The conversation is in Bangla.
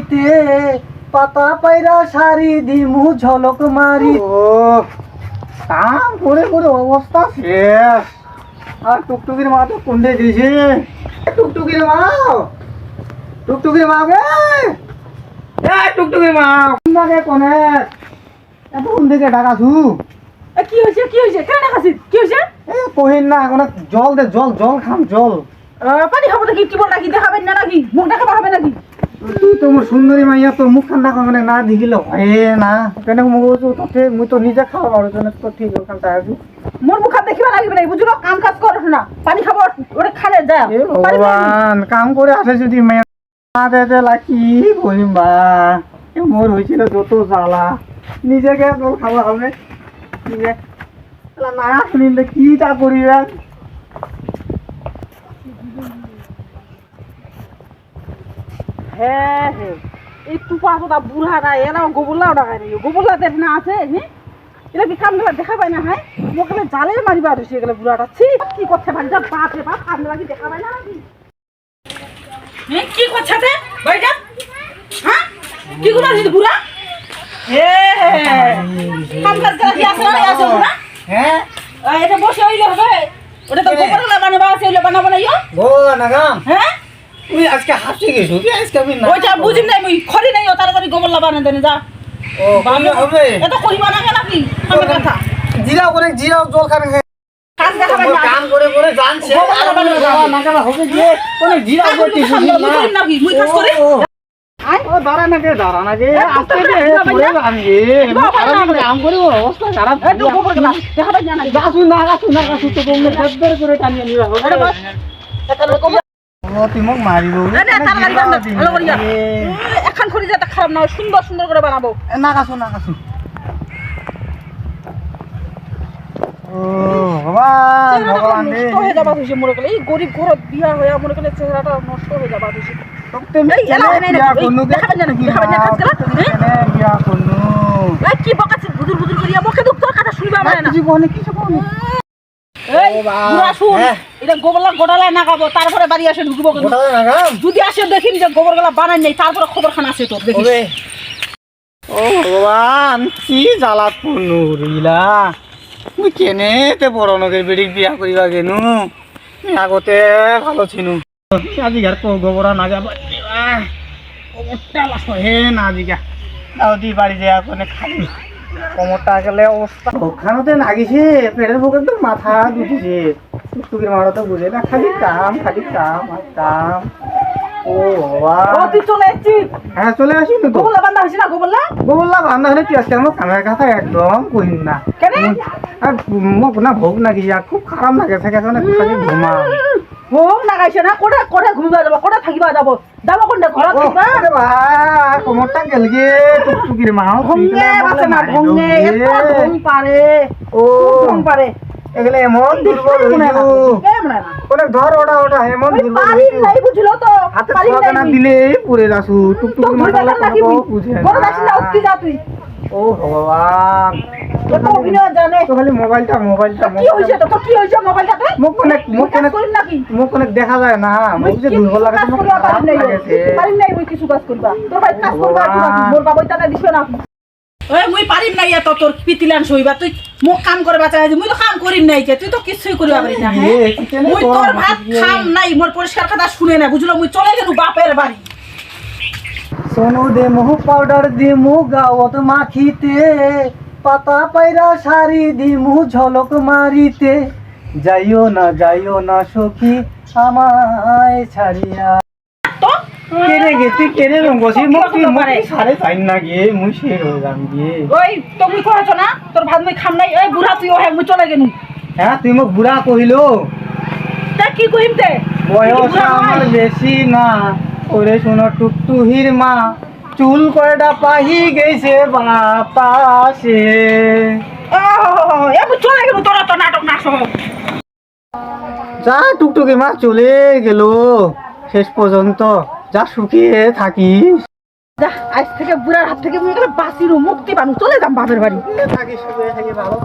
মাখিতে পাতা পায়রা শাড়ি দিমু ঝলক মারি। ও কাম করে করে অবস্থা শেষ। আর টুকটুকির মা তো কুন্ডে দিয়েছে। টুকটুকির মা টুকটুকির মা গে এ টুকটুকির মা কোনটাকে কোনে? এত কোন দিকে ডাকাছু? এ, কি হয়েছে কি হয়েছে? কেন দেখাচ্ছিস কি হয়েছে? এ কহিন না এখন জল দে জল জল খাম জল। পানি খাব নাকি কি বল নাকি দেখাবেন না নাকি মুখ দেখাবো হবে নাকি তুই তো মোর সুন্দরী মাইয়া তোর মুখ ঠান্ডা করে না দিগিল। এ না কেন তোতে মুই তো নিজে খাওয়া পারো তো ঠিক ওখান আছি। মোর মুখ দেখিবা লাগবে না বুঝলো? কাম কাজ না পানি খাব ওটা খালে এ ভগবান কাম করে আসে যদি না দে দেলা কি করিম বা এ মোর হয়েছিল যত জ্বালা। নিজেকে তোর খাওয়া হবে। এলা না শুনিলে কিটা করিবে? হ্যাঁ হ্যাঁ এই টুপা পোতা বুড়াটা এরা গোবরলাও ডাকায় নাকি গোবরলা দেখ না আছে হ্যাঁ এরা কি কাম দেখা পায় না হ্যাঁ? মোকে জালে মারিবা ধরছে গেলে বুড়াটা ছি কি করছে ভাই? যা বাপ রে বাপ কাম কি দেখা পায় না নাকি হ্যাঁ কি করছে তে? ভাইটা হ্যাঁ? কি করছিস বুড়া? হ্যাঁ কাম কাজ করা কি না বুড়া? হ্যাঁ এটা বসে হইলে হবে। ওটা তো? বানাবা আছে হইলে বানাবো না ইয়ো? নাগাম হ্যাঁ? তুই আজকে হাসি গেছো কি আজকে আমি না ওইটা বুঝিম নাই মুই খরি নাই ও তাড়াতাড়ি গোবরলা বানাই দেনে যা। ও করলে হবে। এত কহিবা না কেন নাকি আমার কথা। জিরা করে জিরা জল খাবে কাজ দেখাবেন না। কাম করে করে জানছে আর বাবা নাগালা হবে যে কোন জিরা করতে বুঝি না নাকি মুই কাজ করি? ও, ও দাঁড়া না কে দাঁড়া না কে আজকে যে পড়ে আমি কাম করে অবস্থা খারাপ। একটু গোবরলা দেখাবেন না নাকি গাছু না গাছু না গাছু তো তোমরা করে টানিয়ে নিবা। তুই মারিব না, না, তাড়াতাড়ি বানাও, ভালো করে যা। এখন খরি যাতে খারাপ না সুন্দর সুন্দর করে বানাবো। না গাছু না গাছু ও ভগবান ভগবান নষ্ট হয়ে যাবা ধুইছে করলে। এই গরিব ঘরত বিয়া হয়ে মনে করলে চেহারাটা নষ্ট হয়ে যাবা এলা হয়? কে কি বকাছে বুদুর বুদুর করিয়া। মুখে দুঃখ কথা শুনবা না কিছু কোনে কিছু তারপরে বাড়ি আসে ঢুকবো কিন্তু। গোটা লাগাম যদি আসে দেখিন যে বানাই নেই তারপরে খবর খান আছে তোর দেখিস। ওরে। ও ভগবান কি জ্বালাত মুই কেনে তে বড় নগের বেড়িক বিয়া করিবা গেনু? আগতে ভালো ছিনু। আজি কো গোবরা না যাবা কোমরটা লাস হে না আজিকা দাও দি বাড়ি যায় কোনে খালি। কোমরটা গেলে অবস্থা। ওখানেতে নাগিছে পেটের বুকে একদম মাথা দুটিছে। টুকটুকির মারা তো বুঝে না খালি কাম খালি কাম আর কাম। ও ও বাবা তুই চলে হ্যাঁ চলে আসি তো গোবরলা বান্ধা হয়েছে না গোবরলা? গোবল্লা বান্ধা হলে তুই আজকে আমার কামের কথা একদম কহিম না। কেন? আর মোক না ভোগ নাকি খুব খারাপ লাগে থাকে খালি ঘুমা হোম লাগাইছে না? কোটা কোটা ঘুমিবা যাব? কোটা থাকিবা যাব? যাব কোনটা ঘৰত থাকিবা? আরে বা, কোমরটা গেলগে টুকটুকির মা ভঙ্গে বাসে না? এত পারে ও পারে এগুলো এমন দুর্বল মনে হইছো কোনে ধর ওটা ওটা এমন দুর্বল পারি নাই বুঝলো তো হাতে পারি না দিলে পুরে যাসু তো টুকটুকির মালা কেন বুঝে বড় না। উঠতে যা তুই। ও ভগবান কত অভিনয় জানে। তো খালি মোবাইলটা মোবাইলটা কি হয়েছে তো কি হয়েছে মোবাইলটাতে মোক মোক কাজ করিম মোক দেখা যায় না। মুই যে দুর্বল লাগে কাজ খারাপ পারিম নাই লাগেছে পারিম নাই মুই কিছু কাজ করিবা। তোর ভাই কাজ করবা মোর বাবা ইটা দিছে না। ওই মুই পারিম নাই এত তোর পিতিলান সইবা তুই মোক কাম করে বাঁচা মুই তো কাম করিম নাই কে তুই তো কিছুই করিবা পারি না হ্যাঁ? মুই তোর ভাত খাম নাই মোর পরিষ্কার কথা শুনে না বুঝলো? মুই চলে গেলু বাপের বাড়ি। সোনু দে মুহ পাউডার দি মু গাওত মাখিতে পাতা পায়রা শাড়ি দি মু ঝলক মারিতে। যাইও না যাইও না সখী আমায় ছাড়িয়া। কেনে গেছি রঙ্গছি চাই না গিয়ে মুই শের হয়ে যাম গিয়ে ওই তো মুই করেছ না? তোর ভাত মুই খাম নাই বুড়া তুই ওহে মুই চলে গেলু হ্যাঁ তুই মোক বুড়া কহিলো। তা কি তে? বয়স বুড়া আমার বেশি না। ওরে শোনো টুকটুহির মা। চুল কয়টা পাহি গেছে বাতাসে। ও চলে গেলু তোরা তো নাটক না যা টুকটুকি মা চলে গেল শেষ পর্যন্ত। যা শুকিয়ে থাকিস। যা আজ থেকে বুড়ার হাত থেকে বাসির বাঁচিরু মুক্তি পানু চলে যাম বাপের বাড়ি। থাকিস থাকি ভালো